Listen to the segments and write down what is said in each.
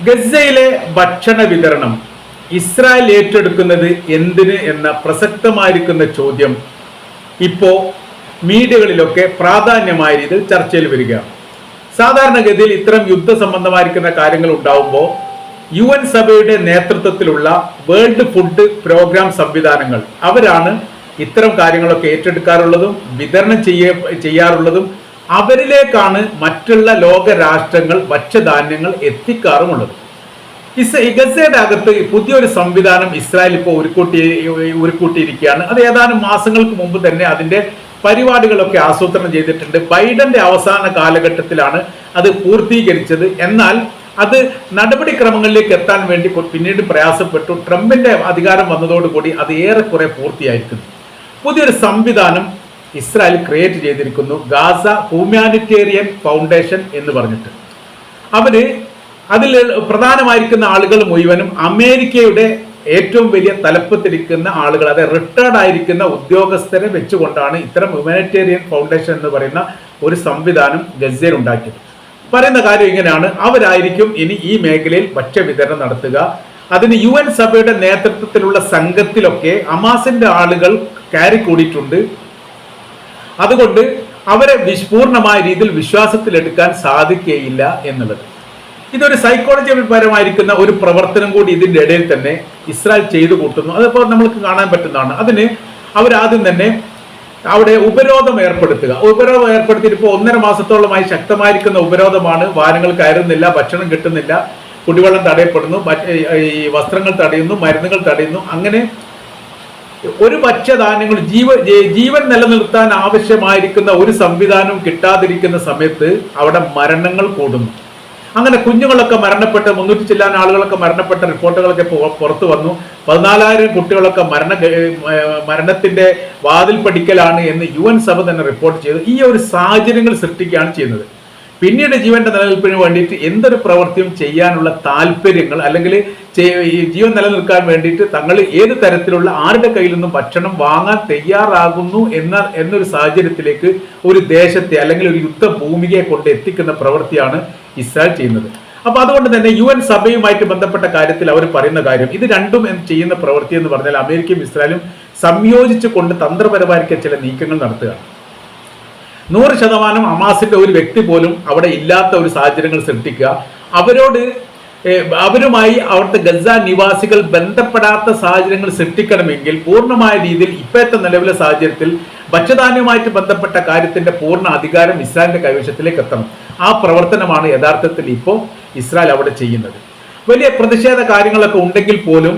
ഗസയിലെ ഭക്ഷണ വിതരണം ഇസ്രായേൽ ഏറ്റെടുക്കുന്നത് എന്തിന് എന്ന പ്രസക്തമായിരിക്കുന്ന ചോദ്യം ഇപ്പോ മീഡിയകളിലൊക്കെ പ്രാധാന്യമായ രീതിയിൽ ചർച്ചയിൽ വരികയാണ് സാധാരണഗതിയിൽ ഇത്തരം യുദ്ധ സംബന്ധമായിരിക്കുന്ന കാര്യങ്ങൾ ഉണ്ടാവുമ്പോൾ യു എൻ സഭയുടെ നേതൃത്വത്തിലുള്ള വേൾഡ് ഫുഡ് പ്രോഗ്രാം സംവിധാനങ്ങൾ അവരാണ് ഇത്തരം കാര്യങ്ങളൊക്കെ ഏറ്റെടുക്കാറുള്ളതും വിതരണം ചെയ്യ ചെയ്യാറുള്ളതും അവരിലേക്കാണ് മറ്റുള്ള ലോക രാഷ്ട്രങ്ങൾ ഭക്ഷ്യധാന്യങ്ങൾ എത്തിക്കാറുമുള്ളത്. ഇസ് ഗസയുടെ അകത്ത് പുതിയൊരു സംവിധാനം ഇസ്രായേൽ ഇപ്പോൾ ഉരുക്കൂട്ടി ഉരുക്കൂട്ടിയിരിക്കുകയാണ്. അത് ഏതാനും മാസങ്ങൾക്ക് മുമ്പ് തന്നെ അതിന്റെ പരിപാടികളൊക്കെ ആസൂത്രണം ചെയ്തിട്ടുണ്ട്. ബൈഡന്റെ അവസാന കാലഘട്ടത്തിലാണ് അത് പൂർത്തീകരിച്ചത്. എന്നാൽ അത് നടപടിക്രമങ്ങളിലേക്ക് എത്താൻ വേണ്ടി പിന്നീട് പ്രയാസപ്പെട്ടു. ട്രംപിന്റെ അധികാരം വന്നതോടുകൂടി അത് ഏറെക്കുറെ പൂർത്തിയായിരിക്കുന്നു. പുതിയൊരു സംവിധാനം ഇസ്രായേൽ ക്രിയേറ്റ് ചെയ്തിരിക്കുന്നു ഗാസ ഹ്യൂമാനിറ്റേറിയൻ ഫൗണ്ടേഷൻ എന്ന് പറഞ്ഞിട്ട്. അവർ അതിൽ പ്രധാനമായിരിക്കുന്ന ആളുകൾ മുഴുവനും അമേരിക്കയുടെ ഏറ്റവും വലിയ തലപ്പത്തിരിക്കുന്ന ആളുകൾ അതായത് റിട്ടയർഡ് ആയിരിക്കുന്ന ഉദ്യോഗസ്ഥരെ വെച്ചുകൊണ്ടാണ് ഇത്തരം ഹ്യൂമാനിറ്റേറിയൻ ഫൗണ്ടേഷൻ എന്ന് പറയുന്ന ഒരു സംവിധാനം ഗസയിൽ ഉണ്ടാക്കിയത്. പറയുന്ന കാര്യം ഇങ്ങനെയാണ് അവരായിരിക്കും ഇനി ഈ മേഖലയിൽ ഭക്ഷ്യവിതരണം നടത്തുക. അതിന് യു എൻ സഭയുടെ നേതൃത്വത്തിലുള്ള സംഘത്തിലൊക്കെ അമാസിന്റെ ആളുകൾ കയറി കൂടിയിട്ടുണ്ട്. അതുകൊണ്ട് അവരെ പൂർണമായ രീതിയിൽ വിശ്വാസത്തിലെടുക്കാൻ സാധിക്കുകയില്ല എന്നുള്ളത്. ഇതൊരു സൈക്കോളജി പരമായിരിക്കുന്ന ഒരു പ്രവർത്തനം കൂടി ഇതിന്റെ ഇടയിൽ തന്നെ ഇസ്രായേൽ ചെയ്തു കൂട്ടുന്നു. അതിപ്പോൾ നമുക്ക് കാണാൻ പറ്റുന്നതാണ്. അതിന് അവരാദ്യം തന്നെ അവിടെ ഉപരോധം ഏർപ്പെടുത്തുക. ഉപരോധം ഏർപ്പെടുത്തിയിട്ട് ഒന്നര മാസത്തോളമായി ശക്തമായിരിക്കുന്ന ഉപരോധമാണ്. വാരങ്ങൾ കയറുന്നില്ല ഭക്ഷണം കിട്ടുന്നില്ല കുടിവെള്ളം തടയപ്പെടുന്നു ഈ വസ്ത്രങ്ങൾ തടയുന്നു മരുന്നുകൾ തടയുന്നു. അങ്ങനെ ഒരു ഭക്ഷ്യധാന്യങ്ങൾ ജീവ ജീവൻ നിലനിർത്താൻ ആവശ്യമായിരിക്കുന്ന ഒരു സംവിധാനം കിട്ടാതിരിക്കുന്ന സമയത്ത് അവിടെ മരണങ്ങൾ കൂടുന്നു. അങ്ങനെ കുഞ്ഞുങ്ങളൊക്കെ മരണപ്പെട്ട് മുന്നൂറ്റി ചില്ലാൻ ആളുകളൊക്കെ മരണപ്പെട്ട റിപ്പോർട്ടുകളൊക്കെ പുറത്തു വന്നു. പതിനാലായിരം കുട്ടികളൊക്കെ മരണ മരണത്തിന്റെ വാതിൽ പഠിക്കലാണ് എന്ന് യു സഭ തന്നെ റിപ്പോർട്ട് ചെയ്തു. ഈ ഒരു സാഹചര്യങ്ങൾ സൃഷ്ടിക്കുകയാണ് ചെയ്യുന്നത്. പിന്നീട് ജീവന്റെ നിലനിൽപ്പിന് വേണ്ടിയിട്ട് എന്തൊരു പ്രവൃത്തിയും ചെയ്യാനുള്ള താല്പര്യങ്ങൾ അല്ലെങ്കിൽ ജീവൻ നിലനിൽക്കാൻ വേണ്ടിയിട്ട് തങ്ങൾ ഏത് തരത്തിലുള്ള ആരുടെ കയ്യിൽ നിന്നും ഭക്ഷണം വാങ്ങാൻ തയ്യാറാകുന്നു എന്ന എന്നൊരു സാഹചര്യത്തിലേക്ക് ഒരു ദേശത്തെ അല്ലെങ്കിൽ ഒരു യുദ്ധഭൂമികയെ കൊണ്ട് എത്തിക്കുന്ന പ്രവൃത്തിയാണ് ഇസ്രായേൽ ചെയ്യുന്നത്. അപ്പൊ അതുകൊണ്ട് തന്നെ യു എൻ സഭയുമായിട്ട് ബന്ധപ്പെട്ട കാര്യത്തിൽ അവർ പറയുന്ന കാര്യം ഇത് രണ്ടും ചെയ്യുന്ന പ്രവൃത്തി എന്ന് പറഞ്ഞാൽ അമേരിക്കയും ഇസ്രായേലും സംയോജിച്ചു കൊണ്ട് തന്ത്രപരമായിരിക്കും ചില നീക്കങ്ങൾ നടത്തുകയാണ് നൂറ് ശതമാനം അമാസിന്റെ ഒരു വ്യക്തി പോലും അവിടെ ഇല്ലാത്ത ഒരു സാഹചര്യങ്ങൾ സൃഷ്ടിക്കുക. അവരോട് അവരുമായി അവിടുത്തെ ഗസ നിവാസികൾ ബന്ധപ്പെടാത്ത സാഹചര്യങ്ങൾ സൃഷ്ടിക്കണമെങ്കിൽ പൂർണമായ രീതിയിൽ ഇപ്പോഴത്തെ നിലവിലെ സാഹചര്യത്തിൽ ഭക്ഷ്യധാന്യവുമായിട്ട് ബന്ധപ്പെട്ട കാര്യത്തിന്റെ പൂർണ അധികാരം ഇസ്രായേലിന്റെ കൈവശത്തിലേക്ക് എത്തണം. ആ പ്രവർത്തനമാണ് യഥാർത്ഥത്തിൽ ഇപ്പോൾ ഇസ്രായേൽ അവിടെ ചെയ്യുന്നത്. വലിയ പ്രതിഷേധ കാര്യങ്ങളൊക്കെ ഉണ്ടെങ്കിൽ പോലും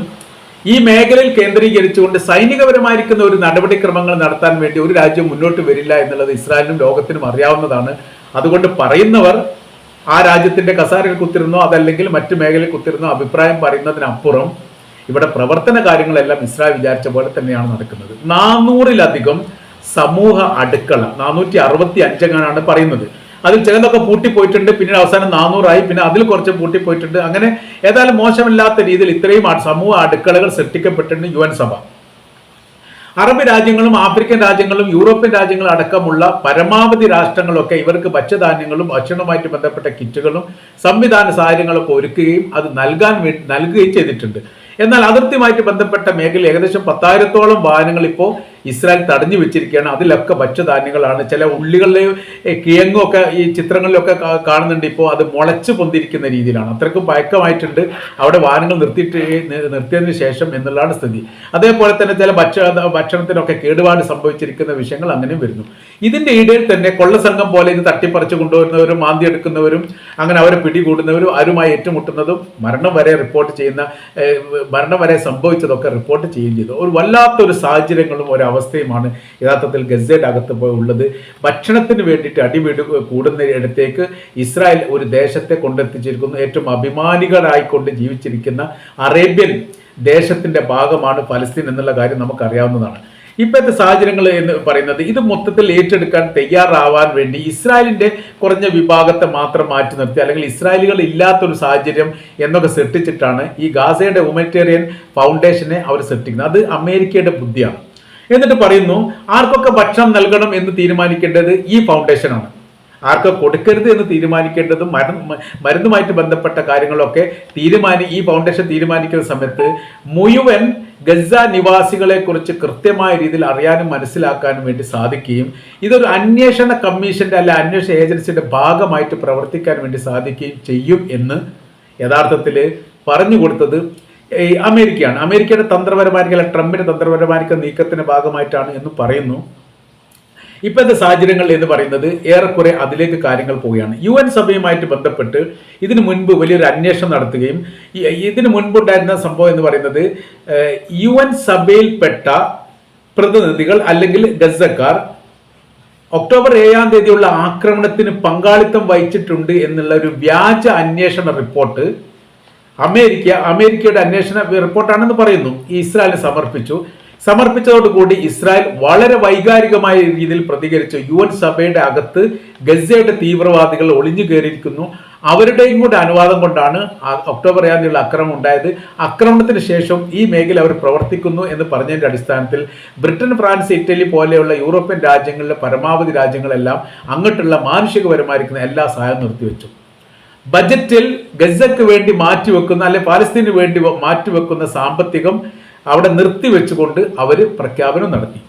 ഈ മേഖലയിൽ കേന്ദ്രീകരിച്ചുകൊണ്ട് സൈനികപരമായിരിക്കുന്ന ഒരു നടപടിക്രമങ്ങൾ നടത്താൻ വേണ്ടി ഒരു രാജ്യം മുന്നോട്ട് വരില്ല എന്നുള്ളത് ഇസ്രായേലിനും ലോകത്തിനും അറിയാവുന്നതാണ്. അതുകൊണ്ട് പറയുന്നവർ ആ രാജ്യത്തിന്റെ കസാരയിൽ കുത്തിരുന്നോ അതല്ലെങ്കിൽ മറ്റു മേഖലയിൽ കുത്തിരുന്നോ അഭിപ്രായം പറയുന്നതിനപ്പുറം ഇവിടെ പ്രവർത്തന കാര്യങ്ങളെല്ലാം ഇസ്രായേൽ വിചാരിച്ച പോലെ തന്നെയാണ് നടക്കുന്നത്. നാനൂറിലധികം സമൂഹ അടുക്കള നാനൂറ്റി അറുപത്തി അഞ്ചെങ്ങാനാണ് പറയുന്നത്. അതിൽ ചിലതൊക്കെ പൂട്ടിപ്പോയിട്ടുണ്ട് പിന്നീട് അവസാനം നാനൂറായി പിന്നെ അതിൽ കുറച്ച് പൂട്ടിപ്പോയിട്ടുണ്ട്. അങ്ങനെ ഏതായാലും മോശമില്ലാത്ത രീതിയിൽ ഇത്രയും സമൂഹ അടുക്കളകൾ സൃഷ്ടിക്കപ്പെട്ടിട്ടുണ്ട് യു എൻ സഭ. അറബ് രാജ്യങ്ങളും ആഫ്രിക്കൻ രാജ്യങ്ങളും യൂറോപ്യൻ രാജ്യങ്ങളും അടക്കമുള്ള പരമാവധി രാഷ്ട്രങ്ങളൊക്കെ ഇവർക്ക് ഭക്ഷ്യധാന്യങ്ങളും ഭക്ഷണവുമായിട്ട് ബന്ധപ്പെട്ട കിറ്റുകളും സംവിധാന സാഹചര്യങ്ങളൊക്കെ ഒരുക്കുകയും അത് നൽകാൻ നൽകുകയും ചെയ്തിട്ടുണ്ട്. എന്നാൽ അതിർത്തിയുമായിട്ട് ബന്ധപ്പെട്ട മേഖല ഏകദേശം പത്തായിരത്തോളം വാഹനങ്ങൾ ഇപ്പോൾ ഇസ്രായേൽ തടഞ്ഞു വെച്ചിരിക്കുകയാണ്. അതിലൊക്കെ ഭക്ഷ്യധാന്യങ്ങളാണ്. ചില ഉള്ളികളിലെ കിഴങ്ങുമൊക്കെ ഈ ചിത്രങ്ങളിലൊക്കെ കാണുന്നുണ്ട്. ഇപ്പോൾ അത് മുളച്ചു പൊന്തിരിക്കുന്ന രീതിയിലാണ്. അത്രയ്ക്കും പഴക്കമായിട്ടുണ്ട് അവിടെ വാഹനങ്ങൾ നിർത്തിയിട്ട് നിർത്തിയതിന് ശേഷം എന്നുള്ളതാണ് സ്ഥിതി. അതേപോലെ തന്നെ ചില ഭക്ഷ ഭക്ഷണത്തിനൊക്കെ കേടുപാട് സംഭവിച്ചിരിക്കുന്ന വിഷയങ്ങൾ അങ്ങനെയും വരുന്നു. ഇതിന്റെ ഇടയിൽ തന്നെ കൊള്ളസംഘം പോലെ ഇത് തട്ടിപ്പറിച്ചു കൊണ്ടുവരുന്നവരും മാന്തി എടുക്കുന്നവരും അങ്ങനെ അവരെ പിടികൂടുന്നവരും ആരുമായി ഏറ്റുമുട്ടുന്നതും മരണം വരെ റിപ്പോർട്ട് ചെയ്യുന്ന മരണം വരെ സംഭവിച്ചതൊക്കെ റിപ്പോർട്ട് ചെയ്യുകയും ചെയ്തു. ഒരു വല്ലാത്തൊരു സാഹചര്യങ്ങളും ഒരു അവസ്ഥയുമാണ്. യഥാർത്ഥത്തിൽ ഗസയുടെ അകത്ത് ഉള്ളത്. ഭക്ഷണത്തിന് വേണ്ടിയിട്ട് അടിപിടി കൂടുന്ന ഇടത്തേക്ക് ഇസ്രായേൽ ഒരു ദേശത്തെ കൊണ്ടെത്തിച്ചിരിക്കുന്നു. ഏറ്റവും അഭിമാനികളായിക്കൊണ്ട് ജീവിച്ചിരിക്കുന്ന അറേബ്യൻ ദേശത്തിന്റെ ഭാഗമാണ് ഫലസ്തീൻ എന്നുള്ള കാര്യം നമുക്കറിയാവുന്നതാണ്. ഇപ്പോഴത്തെ സാഹചര്യങ്ങൾ എന്ന് പറയുന്നത് ഇത് മൊത്തത്തിൽ ഏറ്റെടുക്കാൻ തയ്യാറാവാൻ വേണ്ടി ഇസ്രായേലിന്റെ കുറഞ്ഞ വിഭാഗത്തെ മാത്രം മാറ്റി നിർത്തി അല്ലെങ്കിൽ ഇസ്രായേലികൾ ഇല്ലാത്തൊരു സാഹചര്യം എന്നൊക്കെ സൃഷ്ടിച്ചിട്ടാണ് ഈ ഗാസയുടെ ഹ്യൂമനിറ്റേറിയൻ ഫൗണ്ടേഷനെ അവർ സൃഷ്ടിക്കുന്നത്. അത് അമേരിക്കയുടെ ബുദ്ധിയാണ്. എന്നിട്ട് പറയുന്നു ആർക്കൊക്കെ ഭക്ഷണം നൽകണം എന്ന് തീരുമാനിക്കേണ്ടത് ഈ ഫൗണ്ടേഷനാണ് ആർക്ക് കൊടുക്കരുത് എന്ന് തീരുമാനിക്കേണ്ടതും മരുന്ന് മരുന്നുമായിട്ട് ബന്ധപ്പെട്ട കാര്യങ്ങളൊക്കെ തീരുമാനി ഈ ഫൗണ്ടേഷൻ തീരുമാനിക്കുന്ന സമയത്ത് മുഴുവൻ ഗസ നിവാസികളെ കുറിച്ച് കൃത്യമായ രീതിയിൽ അറിയാനും മനസ്സിലാക്കാനും വേണ്ടി സാധിക്കുകയും ഇതൊരു അന്വേഷണ കമ്മീഷന്റെ അല്ല അന്വേഷണ ഏജൻസിയുടെ ഭാഗമായിട്ട് പ്രവർത്തിക്കാൻ വേണ്ടി സാധിക്കുകയും ചെയ്യും എന്ന് യഥാർത്ഥത്തിൽ പറഞ്ഞു കൊടുത്തത് ഈ അമേരിക്കയാണ്. അമേരിക്കയുടെ തന്ത്രപരമായിരിക്കും ട്രംപിന്റെ തന്ത്രപരമായിരിക്കും നീക്കത്തിന്റെ ഭാഗമായിട്ടാണ് എന്ന് പറയുന്നു. ഇപ്പോഴത്തെ സാഹചര്യങ്ങൾ എന്ന് പറയുന്നത് ഏറെക്കുറെ അതിലേക്ക് കാര്യങ്ങൾ പോവുകയാണ്. യു എൻ സഭയുമായിട്ട് ബന്ധപ്പെട്ട് ഇതിന് മുൻപ് വലിയൊരു അന്വേഷണം നടത്തുകയും ഇതിന് മുൻപുണ്ടായിരുന്ന സംഭവം എന്ന് പറയുന്നത് യു എൻ സഭയിൽപ്പെട്ട പ്രതിനിധികൾ അല്ലെങ്കിൽ ഗസക്കാർ ഒക്ടോബർ ഏഴാം തീയതിയുള്ള ആക്രമണത്തിന് പങ്കാളിത്തം വഹിച്ചിട്ടുണ്ട് എന്നുള്ള ഒരു വ്യാജ അന്വേഷണ റിപ്പോർട്ട് അമേരിക്ക അമേരിക്കയുടെ അന്വേഷണ റിപ്പോർട്ടാണെന്ന് പറയുന്നു. ഇസ്രായേലിന് സമർപ്പിച്ചു. സമർപ്പിച്ചതോടുകൂടി ഇസ്രായേൽ വളരെ വൈകാരികമായ രീതിയിൽ പ്രതികരിച്ചു. യു എൻ സഭയുടെ അകത്ത് ഗസയുടെ തീവ്രവാദികൾ ഒളിഞ്ഞു കയറിയിരിക്കുന്നു. അവരുടെയും കൂടെ അനുവാദം കൊണ്ടാണ് ഒക്ടോബർ ഏഴാം ആക്രമണം ഉണ്ടായത്. ആക്രമണത്തിന് ശേഷം ഈ മേഖല അവർ പ്രവർത്തിക്കുന്നു എന്ന് പറഞ്ഞതിന്റെ അടിസ്ഥാനത്തിൽ ബ്രിട്ടൻ ഫ്രാൻസ് ഇറ്റലി പോലെയുള്ള യൂറോപ്യൻ രാജ്യങ്ങളിലെ പരമാവധി രാജ്യങ്ങളെല്ലാം അങ്ങോട്ടുള്ള മാനുഷികപരമായിരിക്കുന്ന എല്ലാ സഹായം നിർത്തിവെച്ചു. ബജറ്റിൽ ഗസക്ക് വേണ്ടി മാറ്റിവെക്കുന്ന അല്ലെ പാലസ്തീന് വേണ്ടി മാറ്റിവെക്കുന്ന സാമ്പത്തികം അവിടെ നിർത്തിവെച്ചുകൊണ്ട് അവർ പ്രഖ്യാപനം നടത്തി.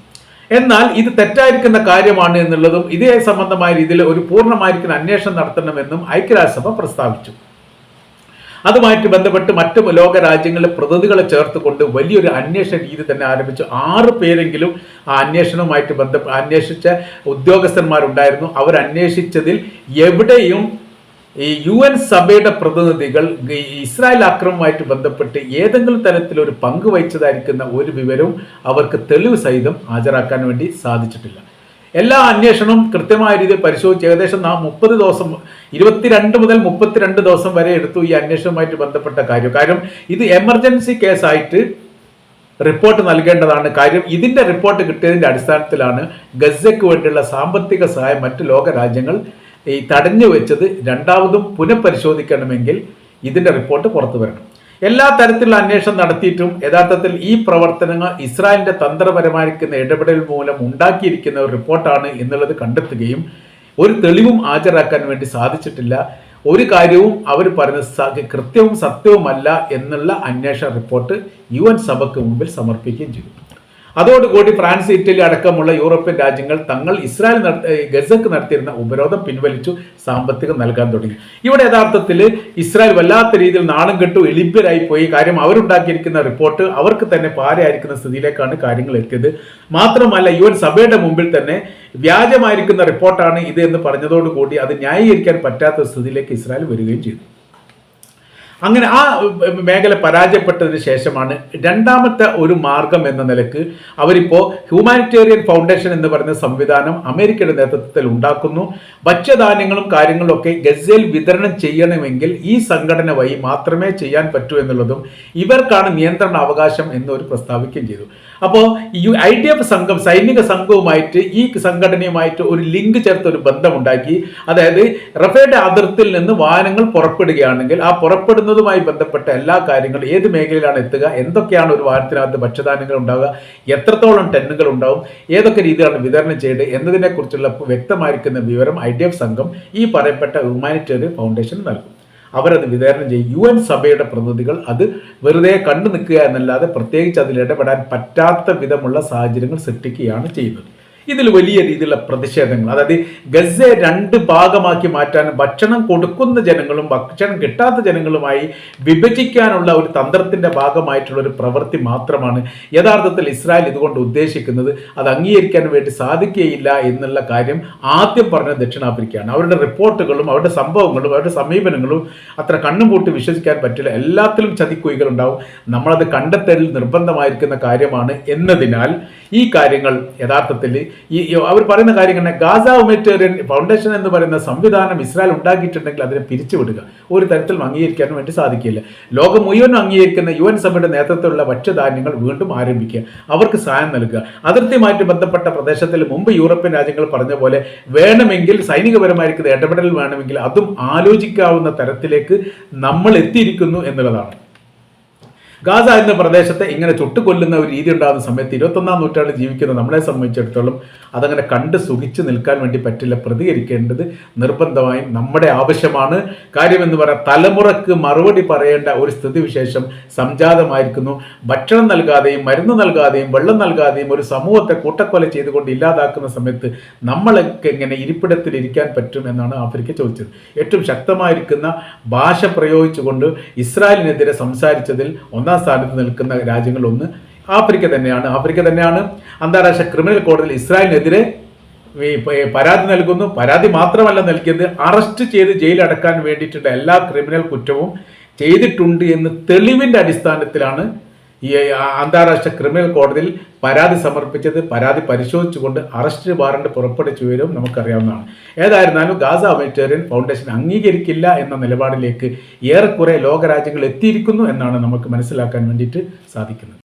എന്നാൽ ഇത് തെറ്റായിരിക്കുന്ന കാര്യമാണ് എന്നുള്ളതും ഇതേ സംബന്ധമായ രീതിയിൽ ഒരു പൂർണമായിരിക്കുന്ന അന്വേഷണം നടത്തണമെന്നും ഐക്യരാഷ്ട്രസഭ പ്രസ്താവിച്ചു. അതുമായിട്ട് ബന്ധപ്പെട്ട് മറ്റു ലോക രാജ്യങ്ങളിലെ പ്രതിനിധികളെ ചേർത്തുകൊണ്ട് വലിയൊരു അന്വേഷണ രീതി തന്നെ ആരംഭിച്ചു. ആറ് പേരെങ്കിലും ആ അന്വേഷണവുമായിട്ട് ബന്ധ അന്വേഷിച്ച ഉദ്യോഗസ്ഥന്മാരുണ്ടായിരുന്നു. അവർ അന്വേഷിച്ചതിൽ എവിടെയും ഈ യു എൻ സഭയുടെ പ്രതിനിധികൾ ഇസ്രായേൽ ആക്രമണവുമായിട്ട് ബന്ധപ്പെട്ട് ഏതെങ്കിലും തരത്തിൽ ഒരു പങ്ക് വഹിച്ചതായിരിക്കുന്ന ഒരു വിവരവും അവർക്ക് തെളിവ് സഹിതം ഹാജരാക്കാൻ വേണ്ടി സാധിച്ചിട്ടില്ല. എല്ലാ അന്വേഷണവും കൃത്യമായ രീതിയിൽ പരിശോധിച്ച് ഏകദേശം നാ മുപ്പത് ദിവസം ഇരുപത്തിരണ്ട് മുതൽ മുപ്പത്തിരണ്ട് ദിവസം വരെ എടുത്തു ഈ അന്വേഷണവുമായിട്ട് ബന്ധപ്പെട്ട കാര്യം. കാര്യം ഇത് എമർജൻസി കേസായിട്ട് റിപ്പോർട്ട് നൽകേണ്ടതാണ്. കാര്യം ഇതിന്റെ റിപ്പോർട്ട് കിട്ടിയതിന്റെ അടിസ്ഥാനത്തിലാണ് ഗസയ്ക്ക് വേണ്ടിയുള്ള സാമ്പത്തിക സഹായം മറ്റ് ലോക രാജ്യങ്ങൾ ഈ തടഞ്ഞു വെച്ചത് രണ്ടാമതും പുനഃപരിശോധിക്കണമെങ്കിൽ ഇതിന്റെ റിപ്പോർട്ട് പുറത്തു വരണം. എല്ലാ തരത്തിലുള്ള അന്വേഷണം നടത്തിയിട്ടും യഥാർത്ഥത്തിൽ ഈ പ്രവർത്തനങ്ങൾ ഇസ്രായേലിന്റെ തന്ത്രപരമായിരിക്കുന്ന ഇടപെടൽ മൂലം ഉണ്ടാക്കിയിരിക്കുന്ന ഒരു റിപ്പോർട്ടാണ് എന്നുള്ളത് കണ്ടെത്തുകയും ഒരു തെളിവും ഹാജരാക്കാൻ വേണ്ടി സാധിച്ചിട്ടില്ല. ഒരു കാര്യവും അവർ പറയുന്നത് കൃത്യവും സത്യവുമല്ല എന്നുള്ള അന്വേഷണ റിപ്പോർട്ട് യു എൻ സഭയ്ക്ക് മുമ്പിൽ സമർപ്പിക്കുകയും ചെയ്തു. അതോടുകൂടി ഫ്രാൻസ് ഇറ്റലി അടക്കമുള്ള യൂറോപ്യൻ രാജ്യങ്ങൾ തങ്ങൾ ഇസ്രായേൽ ഗസക്ക് നടത്തിയിരുന്ന ഉപരോധം പിൻവലിച്ചു സാമ്പത്തികം നൽകാൻ തുടങ്ങി. ഇവിടെ യഥാർത്ഥത്തിൽ ഇസ്രായേൽ വല്ലാത്ത രീതിയിൽ നാണം കെട്ടു എളിപ്പരായി പോയി. കാര്യം അവരുണ്ടാക്കിയിരിക്കുന്ന റിപ്പോർട്ട് അവർക്ക് തന്നെ പാരയായിരിക്കുന്ന സ്ഥിതിയിലേക്കാണ് കാര്യങ്ങൾ എത്തിയത്. മാത്രമല്ല യു എൻ സഭയുടെ മുമ്പിൽ തന്നെ വ്യാജമായിരിക്കുന്ന റിപ്പോർട്ടാണ് ഇത് എന്ന് പറഞ്ഞതോടുകൂടി അത് ന്യായീകരിക്കാൻ പറ്റാത്ത സ്ഥിതിയിലേക്ക് ഇസ്രായേൽ വരികയും ചെയ്തു. അങ്ങനെ ആ മേഖല പരാജയപ്പെട്ടതിന് ശേഷമാണ് രണ്ടാമത്തെ ഒരു മാർഗം എന്ന നിലയ്ക്ക് അവരിപ്പോൾ ഹ്യൂമാനിറ്റേറിയൻ ഫൗണ്ടേഷൻ എന്ന് പറയുന്ന സംവിധാനം അമേരിക്കയുടെ നേതൃത്വത്തിൽ ഉണ്ടാക്കുന്നു. ഭക്ഷ്യധാന്യങ്ങളും കാര്യങ്ങളും ഒക്കെ ഗസയിൽ വിതരണം ചെയ്യണമെങ്കിൽ ഈ സംഘടന വഴി മാത്രമേ ചെയ്യാൻ പറ്റൂ എന്നുള്ളതും ഇവർക്കാണ് നിയന്ത്രണ അവകാശം എന്നൊരു പ്രസ്താവിക്കുകയും ചെയ്തു. അപ്പോൾ ഈ ഐ ഡി എഫ് സംഘം സൈനിക സംഘവുമായിട്ട് ഈ സംഘടനയുമായിട്ട് ഒരു ലിങ്ക് ചേർത്ത് ഒരു ബന്ധമുണ്ടാക്കി. അതായത് റഫേയുടെ അതിർത്തിയിൽ നിന്ന് വാഹനങ്ങൾ പുറപ്പെടുകയാണെങ്കിൽ ആ പുറപ്പെടുന്നതുമായി ബന്ധപ്പെട്ട എല്ലാ കാര്യങ്ങളും ഏത് മേഖലയിലാണ് എത്തുക എന്തൊക്കെയാണ് ഒരു വാഹനത്തിനകത്ത് ഭക്ഷ്യധാന്യങ്ങൾ ഉണ്ടാവുക എത്രത്തോളം ടെന്നുകൾ ഉണ്ടാവും ഏതൊക്കെ രീതിയിലാണ് വിതരണം ചെയ്യേണ്ടത് എന്നതിനെക്കുറിച്ചുള്ള വ്യക്തമായിരിക്കുന്ന വിവരം ഐ ഡി എഫ് സംഘം ഈ പറയപ്പെട്ട ഹ്യൂമാനിറ്റേറിയൻ ഫൗണ്ടേഷൻ നൽകും. അവരത് വിതരണം ചെയ്യും. യു എൻ സഭയുടെ പ്രതിനിധികൾ അത് വെറുതെ കണ്ടു നിൽക്കുക എന്നല്ലാതെ പ്രത്യേകിച്ച് അതിൽ ഇടപെടാൻ പറ്റാത്ത വിധമുള്ള സാഹചര്യങ്ങൾ സൃഷ്ടിക്കുകയാണ് ചെയ്യുന്നത്. ഇതിൽ വലിയ രീതിയിലുള്ള പ്രതിഷേധങ്ങൾ. അതായത് ഗസയെ രണ്ട് ഭാഗമാക്കി മാറ്റാൻ ഭക്ഷണം കൊടുക്കുന്ന ജനങ്ങളും ഭക്ഷണം കിട്ടാത്ത ജനങ്ങളുമായി വിഭജിക്കാനുള്ള ഒരു തന്ത്രത്തിന്റെ ഭാഗമായിട്ടുള്ള ഒരു പ്രവൃത്തി മാത്രമാണ് യഥാർത്ഥത്തിൽ ഇസ്രായേൽ ഇതുകൊണ്ട് ഉദ്ദേശിക്കുന്നത്. അത് അംഗീകരിക്കാൻ വേണ്ടി സാധിക്കുകയില്ല എന്നുള്ള കാര്യം ആദ്യം പറഞ്ഞ ദക്ഷിണാഫ്രിക്കയാണ്. അവരുടെ റിപ്പോർട്ടുകളും അവരുടെ സംഭവങ്ങളും അവരുടെ സമീപനങ്ങളും അത്ര കണ്ണും പൂട്ടി വിശ്വസിക്കാൻ പറ്റില്ല. എല്ലാത്തിലും ചതിക്കുഴികൾ ഉണ്ടാവും. നമ്മളത് കണ്ടെത്തലിൽ നിർബന്ധമായിരിക്കുന്ന കാര്യമാണ്. എന്നതിനാൽ ഈ കാര്യങ്ങൾ യഥാർത്ഥത്തിൽ ഈ അവർ പറയുന്ന കാര്യം തന്നെ ഗാസ ഹ്യൂമാനിറ്റേറിയൻ ഫൗണ്ടേഷൻ എന്ന് പറയുന്ന സംവിധാനം ഇസ്രായേൽ ഉണ്ടാക്കിയിട്ടുണ്ടെങ്കിൽ അതിനെ പിരിച്ചുവിടുക. ഒരു തരത്തിലും അംഗീകരിക്കാനും വേണ്ടി സാധിക്കില്ല. ലോകം മുഴുവൻ അംഗീകരിക്കുന്ന യു എൻ സഭയുടെ നേതൃത്വത്തിലുള്ള ഭക്ഷ്യധാന്യങ്ങൾ വീണ്ടും ആരംഭിക്കുക. അവർക്ക് സഹായം നൽകുക. അതിർത്തിയുമായിട്ട് ബന്ധപ്പെട്ട പ്രദേശത്തിൽ മുമ്പ് യൂറോപ്യൻ രാജ്യങ്ങൾ പറഞ്ഞ പോലെ വേണമെങ്കിൽ സൈനികപരമായിരിക്കുന്ന ഇടപെടൽ വേണമെങ്കിൽ അതും ആലോചിക്കാവുന്ന തരത്തിലേക്ക് നമ്മൾ എത്തിയിരിക്കുന്നു എന്നുള്ളതാണ്. ഗാസ എന്ന പ്രദേശത്തെ ഇങ്ങനെ ചുട്ടുകൊല്ലുന്ന ഒരു രീതി ഉണ്ടാകുന്ന സമയത്ത് ഇരുപത്തൊന്നാം നൂറ്റാണ്ട് ജീവിക്കുന്ന നമ്മളെ സംബന്ധിച്ചിടത്തോളം അതങ്ങനെ കണ്ട് സുഖിച്ച് നിൽക്കാൻ വേണ്ടി പറ്റില്ല. പ്രതികരിക്കേണ്ടത് നിർബന്ധമായും നമ്മുടെ ആവശ്യമാണ്. കാര്യമെന്ന് പറയാം തലമുറയ്ക്ക് മറുപടി പറയേണ്ട ഒരു സ്ഥിതിവിശേഷം സംജാതമായിരിക്കുന്നു. ഭക്ഷണം നൽകാതെയും മരുന്ന് നൽകാതെയും വെള്ളം നൽകാതെയും ഒരു സമൂഹത്തെ കൂട്ടക്കൊല ചെയ്തുകൊണ്ട് ഇല്ലാതാക്കുന്ന സമയത്ത് നമ്മളൊക്കെ എങ്ങനെ ഇരിപ്പിടത്തിൽ ഇരിക്കാൻ പറ്റും എന്നാണ് ആഫ്രിക്ക ചോദിച്ചത്. ഏറ്റവും ശക്തമായിരിക്കുന്ന ഭാഷ പ്രയോഗിച്ചുകൊണ്ട് ഇസ്രായേലിനെതിരെ സംസാരിച്ചതിൽ ഒന്നാം സ്ഥാനത്ത് നിൽക്കുന്ന രാജ്യങ്ങളൊന്ന് ആഫ്രിക്ക തന്നെയാണ്. ആഫ്രിക്ക തന്നെയാണ്. അന്താരാഷ്ട്ര ക്രിമിനൽ കോടതിയിൽ ഇസ്രായേലിനെതിരെ പരാതി നൽകുന്നു. പരാതി മാത്രമല്ല നൽകിയത്. അറസ്റ്റ് ചെയ്ത് ജയിലടക്കാൻ വേണ്ടിയിട്ടുള്ള എല്ലാ ക്രിമിനൽ കുറ്റവും ചെയ്തിട്ടുണ്ട് എന്ന് തെളിവിന്റെ അടിസ്ഥാനത്തിലാണ് ഈ അന്താരാഷ്ട്ര ക്രിമിനൽ കോടതിയിൽ പരാതി സമർപ്പിച്ചത് പരാതി പരിശോധിച്ചുകൊണ്ട് അറസ്റ്റ് വാറണ്ട് പുറപ്പെടുവിച്ചു വരും നമുക്കറിയാവുന്നതാണ്. ഏതായിരുന്നാലും ഗാസ ഹ്യൂമാനിറ്റേറിയൻ ഫൗണ്ടേഷൻ അംഗീകരിക്കില്ല എന്ന നിലപാടിലേക്ക് ഏറെക്കുറെ ലോകരാജ്യങ്ങൾ എത്തിയിരിക്കുന്നു എന്നാണ് നമുക്ക് മനസ്സിലാക്കാൻ വേണ്ടിയിട്ട് സാധിക്കുന്നത്.